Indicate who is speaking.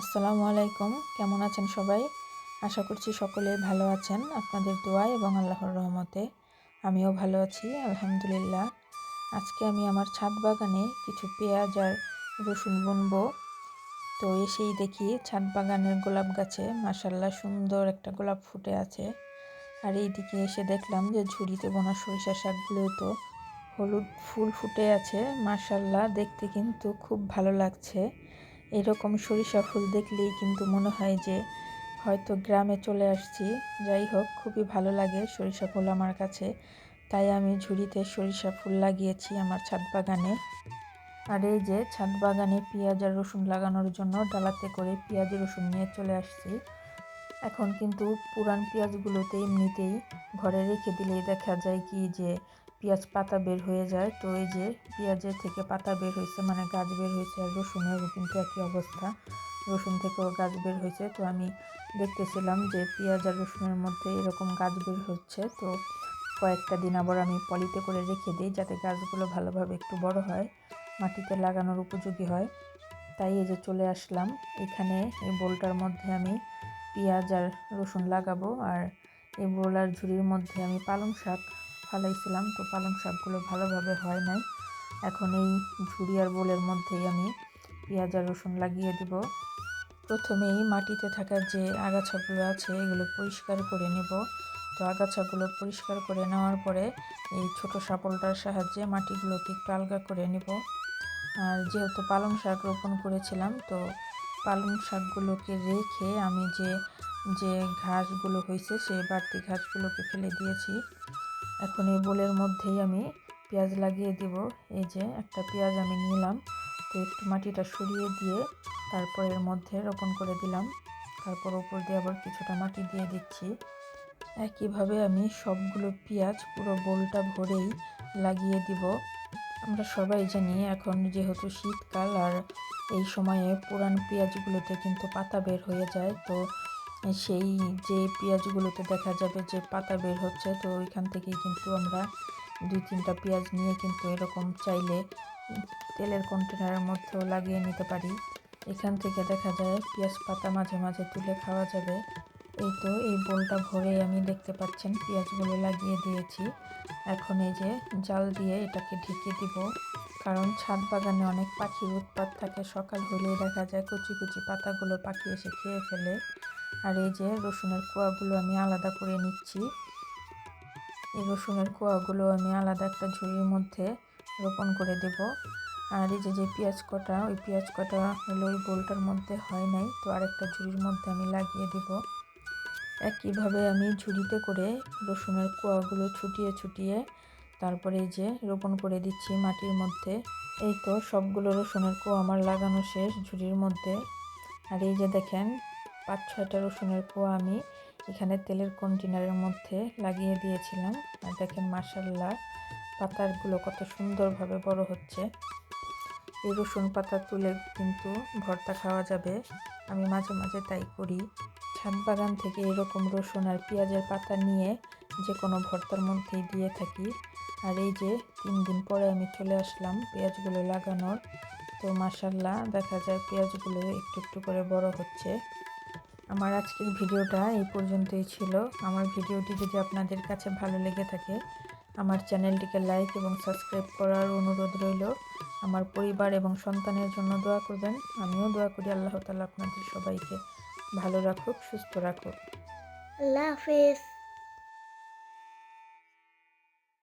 Speaker 1: আসসালামু আলাইকুম। কেমন আছেন সবাই? আশা করছি সকলে ভালো আছেন। আপনাদের দোয়া এবং আল্লাহর রহমতে আমিও ভালো আছি, আলহামদুলিল্লাহ। আজকে আমি আমার ছাদ বাগানে কিছু পেঁয়াজ আর রসুন বুনবো। তো এসেই দেখি ছাদ বাগানের গোলাপ গাছে মাসাল্লাহ সুন্দর একটা গোলাপ ফুটে আছে। আর এই দিকে এসে দেখলাম যে ঝুড়িতে বোনা সরিষা শাকগুলো তো হলুদ ফুল ফুটে আছে। মাসাল্লাহ দেখতে কিন্তু খুব ভালো লাগছে। এরকম সরিষা ফুল দেখলেই কিন্তু মনে হয় যে হয়তো গ্রামে চলে আসছি। যাই হোক, খুবই ভালো লাগে সরিষা ফুল আমার কাছে। তাই আমি ঝুড়িতে সরিষা ফুল লাগিয়েছি আমার ছাদ বাগানে। আর এই যে ছাদ বাগানে পেঁয়াজ আর রসুন লাগানোর জন্য ডালাতে করে পেঁয়াজ, রসুন নিয়ে চলে আসছি। এখন কিন্তু পুরান পেঁয়াজগুলোতে এমনিতেই ঘরে রেখে দিলেই দেখা যায় কি যে পেঁয়াজ পাতা বের হয়ে যায়। তো এই যে পেঁয়াজের থেকে পাতা বের হয়েছে মানে গাছ বের হয়েছে আর রসুনেরও কিন্তু একই অবস্থা। রসুন থেকেও গাছ বের হয়েছে। তো আমি দেখতেছিলাম যে পেঁয়াজ আর রসুনের মধ্যে এরকম গাছ বের হচ্ছে। তো কয়েকটা দিন আবার আমি পলিতে করে রেখে দিই যাতে গাছগুলো ভালোভাবে একটু বড় হয়, মাটিতে লাগানোর উপযোগী হয়। তাই এই যে চলে আসলাম। এখানে এই বোলটার মধ্যে আমি পেঁয়াজ আর রসুন লাগাবো। আর এই বোল আর ঝুড়ির মধ্যে আমি পালং শাক ফালাইছিলাম তো পালং শাকগুলো ভালোভাবে হয় নাই। এখন এই ঝুড়ি আর বোলের মধ্যেই আমি পেঁয়াজ আর রসুন লাগিয়ে দিব। প্রথমেই মাটিতে থাকা যে আগাছাগুলো আছে, এগুলো পরিষ্কার করে নেব। তো আগাছাগুলো পরিষ্কার করে নেওয়ার পরে এই ছোট সাপলটার সাহায্যে মাটিগুলোকে একটু আলগা করে নেব। আর যেহেতু পালং শাক রোপণ করেছিলাম, তো পালং শাকগুলোকে রেখে আমি যে যে ঘাসগুলো হয়েছে, সেই বাড়তি ঘাসগুলোকে ফেলে দিয়েছি। এখন এই বোলের মধ্যেই আমি পেঁয়াজ লাগিয়ে দিব। এই যে একটা পেঁয়াজ আমি নিলাম, তো একটু মাটিটা সরিয়ে দিয়ে তারপর এর মধ্যে রোপণ করে দিলাম। তারপর উপর দিয়ে আবার কিছুটা মাটি দিয়ে দিচ্ছি। একইভাবে আমি সবগুলো পেঁয়াজ পুরো বোলটা ভরেই লাগিয়ে দিব। আমরা সবাই জানি এখন যেহেতু শীতকাল আর এই সময়ে পুরান পেঁয়াজগুলোতে কিন্তু পাতা বের হয়ে যায়, তো সেই যে পেঁয়াজগুলোতে দেখা যাবে যে পাতা বের হচ্ছে, তো ওইখান থেকেই কিন্তু আমরা দুই তিনটা পেঁয়াজ নিয়ে কিন্তু এরকম চাইলে তেলের কন্টেনারের মধ্যেও লাগিয়ে নিতে পারি। এখান থেকে দেখা যায় পেঁয়াজ পাতা মাঝে মাঝে তুলে খাওয়া যাবে। এই তো, এই বোলটা ভরে আমি দেখতে পাচ্ছেন পেঁয়াজগুলো লাগিয়ে দিয়েছি। এখন এই যে জাল দিয়ে এটাকে ঢেকে দিব, কারণ ছাদ বাগানে অনেক পাখির উৎপাত থাকে। সকাল হলেই দেখা যায় কুচি কুচি পাতাগুলো পাখি এসে খেয়ে ফেলে। আর এই যে রসুনের কোয়াগুলো আমি আলাদা করে নিচ্ছি। এই রসুনের কোয়াগুলো আমি আলাদা একটা ঝুড়ির মধ্যে রোপণ করে দেব। আর এই যে যে পেঁয়াজ কটা, ওই পেঁয়াজ কটা হলো ওই বোলটার মধ্যে হয় নাই, তো আরেকটা ঝুড়ির মধ্যে আমি লাগিয়ে দেব। একইভাবে আমি ঝুড়িতে করে রসুনের কোয়াগুলো ছুটিয়ে ছুটিয়ে তারপরে এই যে রোপণ করে দিচ্ছি মাটির মধ্যে। এই তো সবগুলো রসুনের কোয়া আমার লাগানো শেষ ঝুড়ির মধ্যে। আর এই যে দেখেন পাঁচ ছয়টা রসুনের কোয়া আমি এখানে তেলের কন্টেনারের মধ্যে লাগিয়ে দিয়েছিলাম। আর দেখেন মাসাল্লাহ পাতাগুলো কত সুন্দরভাবে বড় হচ্ছে। এই রসুন পাতা তুলে কিন্তু ভর্তা খাওয়া যাবে। আমি মাঝে মাঝে তাই করি। ছাদ বাগান থেকে এরকম রসুন আর পেঁয়াজের পাতা নিয়ে যে কোনো ভর্তার মধ্যেই দিয়ে থাকি। আর এই যে তিন দিন পরে আমি চলে আসলাম পেঁয়াজগুলো লাগানোর। তো মাসাল্লাহ দেখা যায় পেঁয়াজগুলো একটু একটু করে বড় হচ্ছে। আমার আজকের ভিডিওটা এই পর্যন্তই ছিল। আমার ভিডিওটি যদি আপনাদের কাছে ভালো লেগে থাকে, আমার চ্যানেলটিকে লাইক এবং সাবস্ক্রাইব করার অনুরোধ রইল। আমার পরিবার এবং সন্তানের জন্য দোয়া করবেন। আমিও দোয়া করি আল্লাহ তালা আপনাদের সবাইকে ভালো রাখুক, সুস্থ রাখুক।
Speaker 2: আল্লাহ হাফেজ।